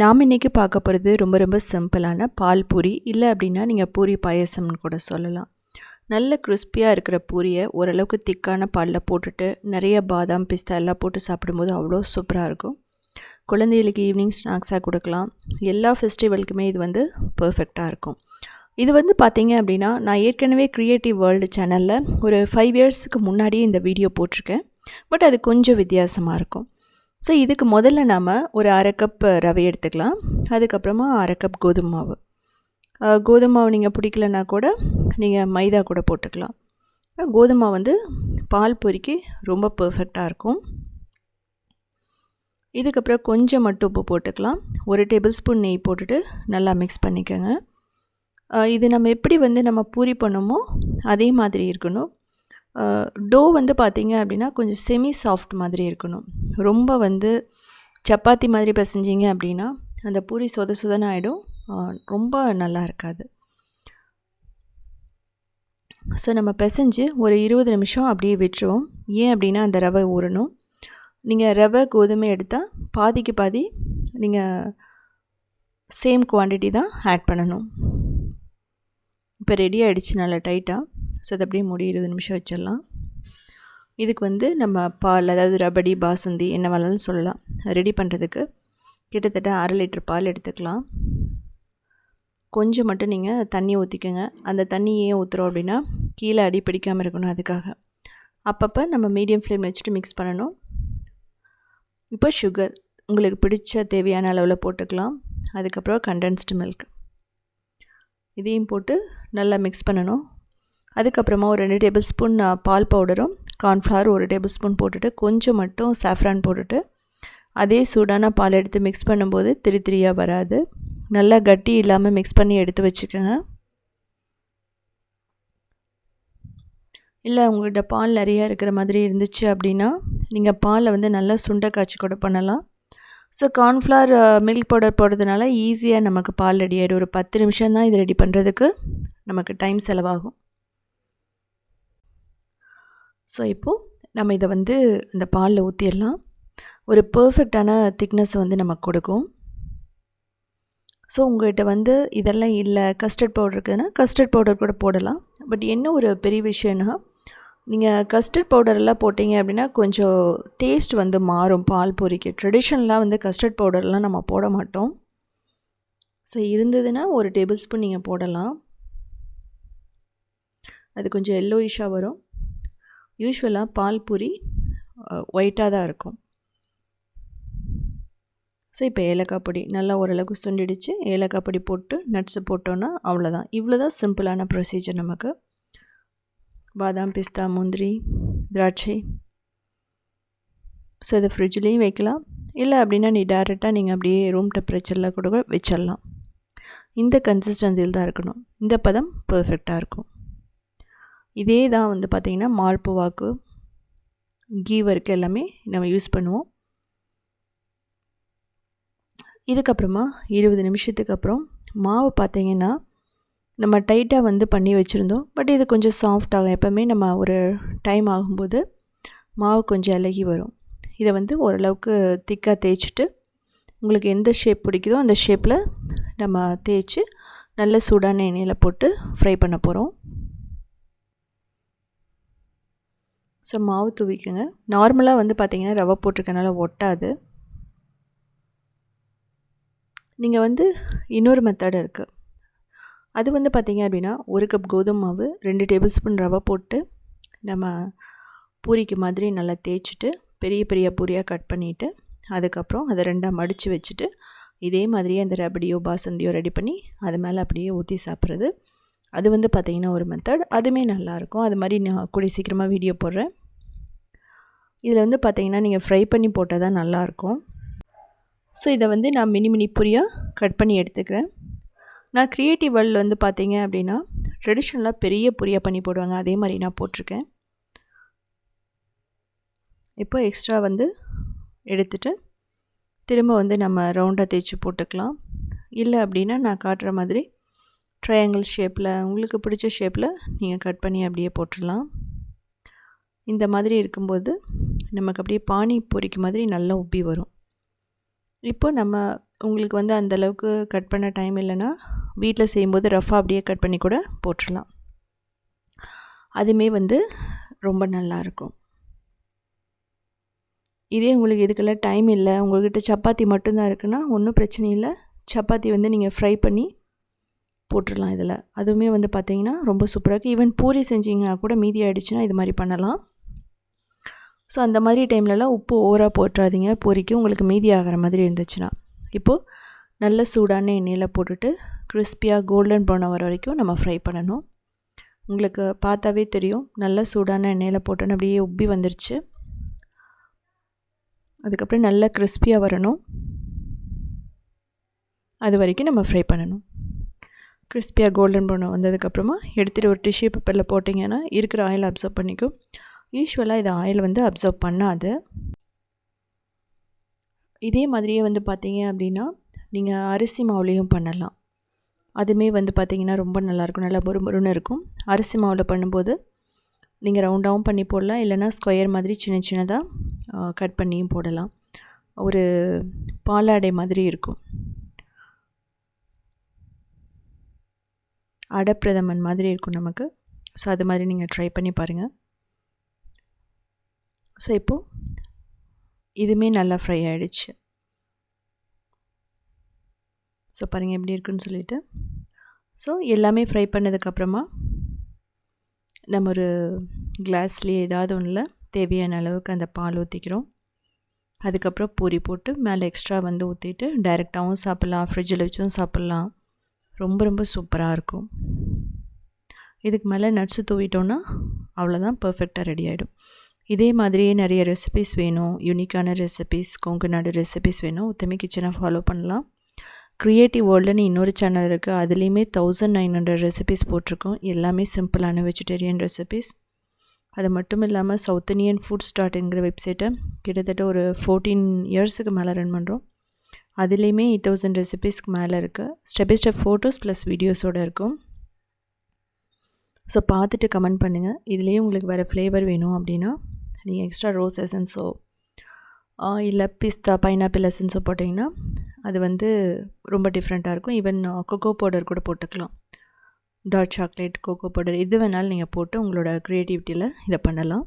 நாம் இன்றைக்கி பார்க்க போகிறது ரொம்ப ரொம்ப சிம்பிளான பால் பூரி. இல்லை அப்படின்னா நீங்கள் பூரி பாயசம்னு கூட சொல்லலாம். நல்ல கிறிஸ்பியாக இருக்கிற பூரியை ஓரளவுக்கு திக்கான பாலில் போட்டுட்டு நிறைய பாதாம் பிஸ்தா எல்லாம் போட்டு சாப்பிடும்போது அவ்வளோ சூப்பராக இருக்கும். குழந்தைகளுக்கு ஈவினிங் ஸ்நாக்ஸாக கொடுக்கலாம். எல்லா ஃபெஸ்டிவலுக்குமே இது வந்து பர்ஃபெக்டாக இருக்கும். இது வந்து பார்த்திங்க அப்படின்னா நான் ஏற்கனவே க்ரியேட்டிவ் வேர்ல்டு சேனலில் ஒரு ஃபைவ் இயர்ஸ்க்கு முன்னாடியே இந்த வீடியோ போட்டிருக்கேன். பட் அது கொஞ்சம் வித்தியாசமாக இருக்கும். ஸோ இதுக்கு முதல்ல நாம் ஒரு அரை கப் ரவை எடுத்துக்கலாம். அதுக்கப்புறமா அரை கப் கோதுமை மாவு கோதுமை மாவு நீங்கள் பிடிக்கலன்னா கூட நீங்கள் மைதா கூட போட்டுக்கலாம். கோதுமை வந்து பால் பொறிக்கி ரொம்ப பர்ஃபெக்டாக இருக்கும். இதுக்கப்புறம் கொஞ்சம் மட்டும் உப்பு போட்டுக்கலாம். ஒரு டேபிள் ஸ்பூன் நெய் போட்டுட்டு நல்லா மிக்ஸ் பண்ணிக்கோங்க. இது நம்ம எப்படி வந்து நம்ம பூரி பண்ணோமோ அதே மாதிரி இருக்கணும். டோ வந்து பார்த்தீங்க அப்படின்னா கொஞ்சம் செமி சாஃப்ட் மாதிரி இருக்கணும். ரொம்ப வந்து சப்பாத்தி மாதிரி பிசைஞ்சிங்க அப்படின்னா அந்த பூரி சொத சொதன்னு ஆகிடும் ரொம்ப நல்லா இருக்காது. ஸோ நம்ம பிசைஞ்சு ஒரு இருபது நிமிஷம் அப்படியே விட்டுருவோம். ஏன் அப்படின்னா அந்த ரவை ஊறணும். நீங்கள் ரவை கோதுமை எடுத்தால் பாதிக்கு பாதி நீங்கள் சேம் குவான்டிட்டி தான் ஆட் பண்ணணும். இப்போ ரெடி ஆகிடுச்சு நல்லா டைட்டாக ஸோ அது அப்படியே மூடி இருபது நிமிஷம் வச்சிடலாம். இதுக்கு வந்து நம்ம பால் அதாவது ரபடி பாசுந்தி என்ன வேணாலும் சொல்லலாம். ரெடி பண்ணுறதுக்கு கிட்டத்தட்ட அரை லிட்டர் பால் எடுத்துக்கலாம். கொஞ்சம் மட்டும் நீங்கள் தண்ணி ஊற்றிக்கோங்க அந்த தண்ணி ஏன் ஊற்றுறோம் அப்படின்னா கீழே அடி பிடிக்காமல் இருக்கணும் அதுக்காக. அப்பப்போ நம்ம மீடியம் ஃப்ளேம் வச்சுட்டு மிக்ஸ் பண்ணணும். இப்போ சுகர் உங்களுக்கு பிடிச்ச தேவையான அளவில் போட்டுக்கலாம். அதுக்கப்புறம் கண்டென்ஸ்டு மில்க் இதையும் போட்டு நல்லா மிக்ஸ் பண்ணணும். அதுக்கப்புறமா ஒரு ரெண்டு டேபிள் ஸ்பூன் பால் பவுடரும் கார்ன்ஃப்ளவர் ஒரு டேபிள் ஸ்பூன் போட்டுட்டு கொஞ்சம் மட்டும் சாஃப்ரான் போட்டுட்டு அதே சூடான பால் எடுத்து மிக்ஸ் பண்ணும்போது திரி திரியாக வராது. நல்லா கட்டி இல்லாமல் மிக்ஸ் பண்ணி எடுத்து வச்சுக்கோங்க. இல்லை உங்கள்கிட்ட பால் நிறையா இருக்கிற மாதிரி இருந்துச்சு அப்படின்னா நீங்கள் பாலை வந்து நல்லா சுண்டை காய்ச்சி கூட பண்ணலாம். ஸோ கார்ன்ஃப்ளவர் மில்க் பவுடர் போடுறதுனால ஈஸியாக நமக்கு பால் ரெடி ஆகிடும் ஒரு பத்து நிமிஷம் தான் இது ரெடி பண்ணுறதுக்கு நமக்கு டைம் செலவாகும். ஸோ இப்போது நம்ம இதை வந்து இந்த பாலில் ஊற்றிடலாம் ஒரு பர்ஃபெக்டான திக்னஸ் வந்து நமக்கு கொடுக்கும். ஸோ உங்கள்கிட்ட வந்து இதெல்லாம் இல்லை கஸ்டர்ட் பவுடர் இருக்குதுன்னா கஸ்டர்ட் பவுடர் கூட போடலாம். பட் என்ன ஒரு பெரிய விஷயம்னா நீங்கள் கஸ்டர்ட் பவுடரெல்லாம் போட்டிங்க அப்படின்னா கொஞ்சம் டேஸ்ட் வந்து மாறும் பால் பொரிக்கு ட்ரெடிஷ்னலாக வந்து கஸ்டர்ட் பவுடர்லாம் நம்ம போட மாட்டோம். ஸோ இருந்ததுன்னா ஒரு டேபிள் ஸ்பூன் நீங்கள் போடலாம். அது கொஞ்சம் எல்லோயிஷாக வரும். யூஸ்வலாக பால் பூரி ஒயிட்டாக தான் இருக்கும். ஸோ இப்போ ஏலக்காய் பொடி நல்லா ஓரளவுக்கு சுண்டிடுச்சு. ஏலக்காய் பொடி போட்டு நட்ஸு போட்டோன்னா அவ்வளோதான் இவ்வளோ தான் சிம்பிளான ப்ரொசீஜர் நமக்கு. பாதாம் பிஸ்தா முந்திரி திராட்சை. ஸோ இதை ஃப்ரிட்ஜ்லேயும் வைக்கலாம். இல்லை அப்படின்னா நீ டேரெக்டாக நீங்கள் அப்படியே ரூம் டெம்பரேச்சரில் கூட வச்சிடலாம். இந்த கன்சிஸ்டன்சியில் தான் இருக்கணும். இந்த பதம் பர்ஃபெக்டாக இருக்கும். இதே தான் வந்து பார்த்திங்கன்னா மால்புவாக்கு கீவருக்கு எல்லாமே நம்ம யூஸ் பண்ணுவோம். இதுக்கப்புறமா இருபது நிமிஷத்துக்கு அப்புறம் மாவு பார்த்திங்கன்னா நம்ம டைட்டாக வந்து பண்ணி வச்சுருந்தோம். பட் இது கொஞ்சம் சாஃப்ட் ஆகும். எப்போவுமே நம்ம ஒரு டைம் ஆகும்போது மாவு கொஞ்சம் இலகி வரும். இதை வந்து ஓரளவுக்கு திக்காக தேய்ச்சிட்டு உங்களுக்கு எந்த ஷேப் பிடிக்குதோ அந்த ஷேப்பில் நம்ம தேய்ச்சி நல்ல சூடான எண்ணெயில் போட்டு ஃப்ரை பண்ண போகிறோம் ஸோ மாவு தூவிக்கோங்க. நார்மலாக வந்து பார்த்திங்கன்னா ரவை போட்டிருக்கனால ஒட்டாது. நீங்கள் வந்து இன்னொரு மெத்தட் இருக்குது அது வந்து பார்த்திங்க அப்படின்னா ஒரு கப் கோதுமை மாவு ரெண்டு டேபிள் ஸ்பூன் ரவை போட்டு நம்ம பூரிக்கு மாதிரி நல்லா தேய்ச்சிட்டு பெரிய பெரிய பூரியாக கட் பண்ணிவிட்டு அதுக்கப்புறம் அதை ரெண்டாக மடித்து வச்சுட்டு இதே மாதிரியே அந்த ரபடியோ பாசந்தியோ ரெடி பண்ணி அது மேலே அப்படியே ஊற்றி சாப்பிட்றது. அது வந்து பார்த்திங்கன்னா ஒரு மெத்தட் அதுவுமே நல்லாயிருக்கும். அது மாதிரி நான் கூடிய சீக்கிரமாக வீடியோ போடுறேன். இதில் வந்து பார்த்திங்கன்னா நீங்கள் ஃப்ரை பண்ணி போட்டால் தான் நல்லாயிருக்கும். ஸோ இதை வந்து நான் மினி மினி புரியாக கட் பண்ணி எடுத்துக்கிறேன். நான் க்ரியேட்டிவ் வேர்ல்டில் வந்து பார்த்தீங்க அப்படின்னா ட்ரெடிஷ்னலாக பெரிய புரியாக பண்ணி போடுவாங்க. அதே மாதிரி நான் போட்டிருக்கேன். இப்போ எக்ஸ்ட்ரா வந்து எடுத்துகிட்டு திரும்ப வந்து நம்ம ரவுண்டாக தேய்ச்சி போட்டுக்கலாம். இல்லை அப்படின்னா நான் காட்டுற மாதிரி ட்ரையாங்கிள் ஷேப்பில் உங்களுக்கு பிடிச்ச ஷேப்பில் நீங்கள் கட் பண்ணி அப்படியே போட்டுடலாம். இந்த மாதிரி இருக்கும்போது நமக்கு அப்படியே பானி பொரிக்கு மாதிரி நல்லா உப்பி வரும். இப்போ நம்ம உங்களுக்கு வந்து அந்தளவுக்கு கட் பண்ண டைம் இல்லைன்னா வீட்டில் செய்யும்போது ரஃபாக அப்படியே கட் பண்ணி கூட போட்டுடலாம். அதுவுமே வந்து ரொம்ப நல்லாயிருக்கும் இதே உங்களுக்கு இதுக்கெல்லாம் டைம் இல்லை உங்கள்கிட்ட சப்பாத்தி மட்டும்தான் இருக்குன்னா ஒன்றும் பிரச்சனை இல்லை. சப்பாத்தி வந்து நீங்கள் ஃப்ரை பண்ணி போட்டுடலாம் இதில். அதுவுமே வந்து பார்த்திங்கன்னா ரொம்ப சூப்பராக இருக்குது ஈவன் பூரி செஞ்சிங்கன்னா கூட மீதி ஆகிடுச்சுன்னா இது மாதிரி பண்ணலாம். ஸோ அந்த மாதிரி டைம்லலாம் உப்பு ஓவராக போட்டுறாதீங்க. பூரிக்கு உங்களுக்கு மீதி ஆகிற மாதிரி இருந்துச்சுன்னா. இப்போது நல்ல சூடான எண்ணெயில் போட்டுட்டு கிறிஸ்பியாக கோல்டன் ப்ரௌன் வர வரைக்கும் நம்ம ஃப்ரை பண்ணணும். உங்களுக்கு பார்த்தாவே தெரியும். நல்ல சூடான எண்ணெயில் போட்டோன்னு அப்படியே உப்பி வந்துருச்சு. அதுக்கப்புறம் நல்லா கிறிஸ்பியாக வரணும். அது வரைக்கும் நம்ம ஃப்ரை பண்ணணும். கிறிஸ்பியாக கோல்டன் ப்ரௌன் வந்ததுக்கப்புறமா எடுத்துகிட்டு ஒரு டிஷ்யூ பேப்பரில் போட்டிங்கன்னா இருக்கிற ஆயில் அப்சர்வ் பண்ணிக்கும். யூஸ்வலாக இது ஆயில் வந்து அப்சர்வ் பண்ணாது. இதே மாதிரியே வந்து பார்த்தீங்க அப்படின்னா நீங்கள் அரிசி மாவுலேயும் பண்ணலாம். அதுவுமே வந்து பார்த்திங்கன்னா ரொம்ப நல்லாயிருக்கும் நல்லா முறு முறுன்னு இருக்கும். அரிசி மாவில் பண்ணும்போது நீங்கள் ரவுண்டாகவும் பண்ணி போடலாம் இல்லைனா ஸ்கொயர் மாதிரி சின்ன சின்னதாக கட் பண்ணியும் போடலாம். ஒரு பாலாடை மாதிரி இருக்கும். அடப்பிரதமன் மாதிரி இருக்கும் நமக்கு. ஸோ அது மாதிரி நீங்கள் ட்ரை பண்ணி பாருங்கள் ஸோ இப்போது இதுவுமே நல்லா ஃப்ரை ஆகிடுச்சு ஸோ பாருங்கள் எப்படி இருக்குன்னு சொல்லிவிட்டு ஸோ எல்லாமே ஃப்ரை பண்ணதுக்கப்புறமா நம்ம ஒரு கிளாஸ்லேயே ஏதாவது ஒன்றில் தேவையான அளவுக்கு அந்த பால் ஊற்றிக்கிறோம் அதுக்கப்புறம் பூரி போட்டு மேலே எக்ஸ்ட்ரா வந்து ஊற்றிட்டு டைரெக்டாகவும் சாப்பிட்லாம். ஃப்ரிட்ஜில் வச்சும் சாப்பிட்லாம். ரொம்ப ரொம்ப சூப்பராக இருக்கும். இதுக்கு மேலே நட்ஸு தூவிட்டோன்னா அவ்வளோதான் பர்ஃபெக்டாக ரெடி ஆகிடும் இதே மாதிரியே நிறைய ரெசிபிஸ் வேணும். யூனிக்கான ரெசிபிஸ் கொங்கு நாடு ரெசிபிஸ் வேணும். உத்தமி கிச்சனை ஃபாலோ பண்ணலாம். க்ரியேட்டிவ் வேர்ல்டுன்னு இன்னொரு சேனல் இருக்குது அதுலேயுமே தௌசண்ட் நைன் ஹண்ட்ரட் ரெசிபிஸ் போட்டிருக்கோம். எல்லாமே சிம்பிளான வெஜிடேரியன் ரெசிபிஸ் அது மட்டும் இல்லாமல் சவுத் இண்டியன் ஃபுட் ஸ்டார்ட்ங்கிற வெப்சைட்டை கிட்டத்தட்ட ஒரு ஃபோர்டீன் இயர்ஸுக்கு மேலே ரன் பண்ணுறோம் அதுலேயுமே எயிட் தௌசண்ட் ரெசிபீஸ்க்கு மேலே இருக்குது step by step photos plus வீடியோஸோடு இருக்கும். ஸோ பார்த்துட்டு கமெண்ட் பண்ணுங்கள் இதுலேயே உங்களுக்கு வேறு ஃப்ளேவர் வேணும் அப்படின்னா நீங்கள் எக்ஸ்ட்ரா ரோஸ் எசன்ஸோ இல்லை பிஸ்தா பைனாப்பிள் எசன்ஸோ போட்டிங்கன்னா அது வந்து ரொம்ப டிஃப்ரெண்ட்டாக இருக்கும். ஈவன் கொக்கோ பவுடர் கூட போட்டுக்கலாம். டார்க் சாக்லேட் கோகோ பவுடர் எது வேணாலும் நீங்கள் போட்டு உங்களோட க்ரியேட்டிவிட்டியில் இதை பண்ணலாம்.